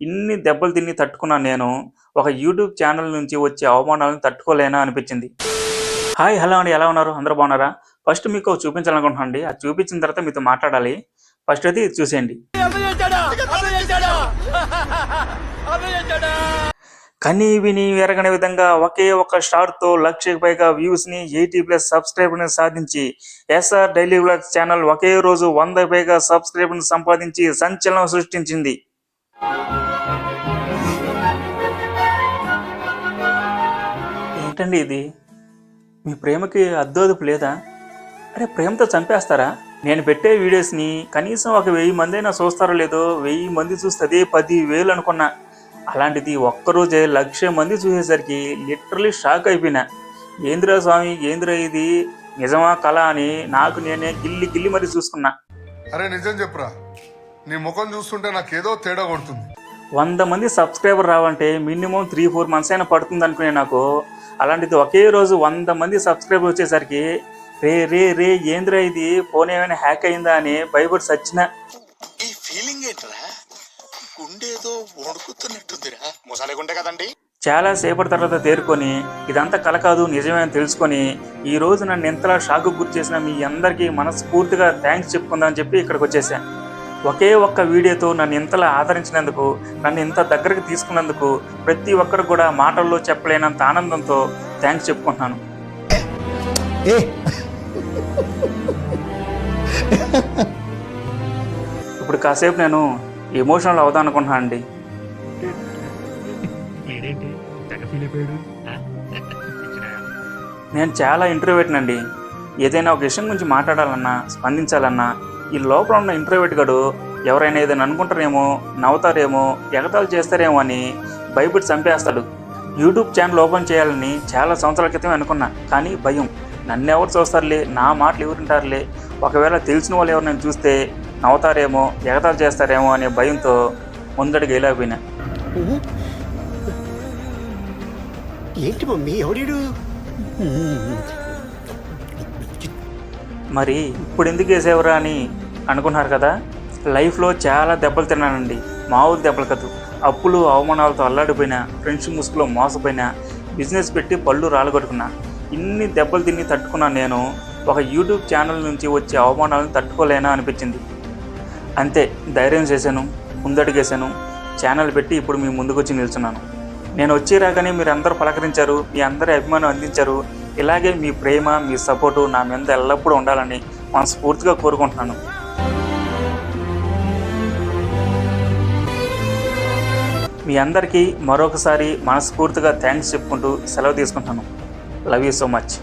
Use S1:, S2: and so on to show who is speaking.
S1: ఇన్ని దెబ్బలు తిని తట్టుకున్నా నేను ఒక యూట్యూబ్ ఛానల్ నుంచి వచ్చే అవమానాలను తట్టుకోలేనా అనిపించింది. హాయ్ హలో అండి. ఎలా ఉన్నారు? అందరూ బాగున్నారా? ఫస్ట్ మీకు ఒకటి చూపించాలనుకుంటున్నాను అండి. అది చూపించిన తర్వాత మీతో మాట్లాడాలి. ఫస్ట్ అయితే ఇది చూసేయండి. కనీ విని ఎరగని విధంగా ఒకే ఒక స్టార్తో లక్షకి పైగా వ్యూస్ని ఎయిటీ ప్లస్ సబ్స్క్రైబర్ని సాధించి ఎస్ఆర్ డైలీ వ్లాగ్స్ ఛానల్ ఒకే రోజు వంద పైగా సబ్స్క్రైబర్ని సంపాదించి సంచలనం సృష్టించింది. ఏంటండి ఇది? మీ ప్రేమకి అద్దోదుపు లేదా? అరే ప్రేమతో చంపేస్తారా? నేను పెట్టే వీడియోస్ని కనీసం ఒక వెయ్యి మంది అయినా చూస్తారో లేదో వెయ్యి మంది చూస్తే అదే పది వేలు అనుకున్నా. అలాంటిది ఒక్కరోజే లక్ష మంది చూసేసరికి లిటరలీ షాక్ అయిపోయినా. ఏంద్రా స్వామి ఏంద్రా ఇది? నిజమా కళ అని నాకు నేనే గిల్లి గిల్లి మరీ చూసుకున్నా.
S2: అరే నిజం చెప్పురా. నీ ముఖం చూస్తుంటే నాకేదో తేడా కొడుతుంది.
S1: వంద మంది సబ్స్క్రైబర్ రావంటే మినిమం త్రీ ఫోర్ మంత్స్ అయినా పడుతుంది అనుకునే నాకు. అలాంటిది ఒకే రోజు వంద మంది సబ్స్క్రైబర్ వచ్చేసరికి రే రే రే ఏంద్రా ఇది? ఫోన్ ఏమైనా హ్యాక్ అయిందా అని భయపడి సచ్చిన.
S3: ఈ ఫీలింగ్ ఏంట్రా? గుండేదో వణుకుతున్నట్టుందిరా. మొసాలేకుంటే కదండి.
S1: చాలా సేపటి తర్వాత తేరుకొని ఇదంతా కల కాదు నిజమే అని తెలుసుకొని ఈ రోజు నన్ను ఎంతలా షాకు గురి చేసిన మీ అందరికీ మనస్ఫూర్తిగా థ్యాంక్స్ చెప్పుకుందామని చెప్పి ఇక్కడికి వచ్చేసా. ఒకే ఒక్క వీడియోతో నన్ను ఇంతలా ఆదరించినందుకు నన్ను ఇంత దగ్గరికి తీసుకున్నందుకు ప్రతి ఒక్కరు కూడా మాటల్లో చెప్పలేనంత ఆనందంతో థ్యాంక్స్ చెప్పుకుంటున్నాను. ఇప్పుడు కాసేపు నేను ఎమోషనల్ అవుదాం అనుకుంటున్నాను అండి? నేను చాలా ఇంట్రోవేట్ అండి. ఏదైనా ఒక విషయం గురించి మాట్లాడాలన్నా స్పందించాలన్నా ఈ లోపల ఉన్న ఇంట్రోవేట్ గడు ఎవరైనా ఏదైనా అనుకుంటారేమో నవ్వుతారేమో ఎగతాలు చేస్తారేమో అని భయపడి చంపేస్తాడు. యూట్యూబ్ ఛానల్ ఓపెన్ చేయాలని చాలా సంవత్సరాల క్రితం అనుకున్నా కానీ భయం. నన్ను ఎవరు చూస్తారులే నా మాటలు ఎవరు వింటారులే. ఒకవేళ తెలిసిన వాళ్ళు ఎవరినైనా చూస్తే నవ్వుతారేమో ఎగతాలు చేస్తారేమో అనే భయంతో ముందడికి వెళ్ళకపోయినా
S4: ఏంటి మమ్మీ ఎవడీడు?
S1: మరి ఇప్పుడు ఎందుకు వేసేవరా అని అనుకున్నారు కదా? లైఫ్లో చాలా దెబ్బలు తిన్నానండి. మామూలు దెబ్బలు కాదు. అప్పులు అవమానాలతో అల్లాడిపోయినా ఫ్రెండ్స్ ముసుగులో మోసపోయినా బిజినెస్ పెట్టి పళ్ళు రాలగొట్టుకున్నా ఇన్ని దెబ్బలు తిని తట్టుకున్నా నేను ఒక యూట్యూబ్ ఛానల్ నుంచి వచ్చే అవమానాలను తట్టుకోలేనా అనిపించింది. అంతే ధైర్యం చేశాను ముందడుగేశాను ఛానల్ పెట్టి ఇప్పుడు మీ ముందుకొచ్చి నిల్చున్నాను. నేను వచ్చి రాగానే మీరు అందరూ పలకరించారు మీ అందరి అభిమానం అందించారు. ఇలాగే మీ ప్రేమ మీ సపోర్టు నా మీద ఎల్లప్పుడూ ఉండాలని మనస్ఫూర్తిగా కోరుకుంటున్నాను. మీ అందరికీ మరొకసారి మనస్ఫూర్తిగా థ్యాంక్స్ చెప్పుకుంటూ సెలవు తీసుకుంటాను లవ్ యూ సో మచ్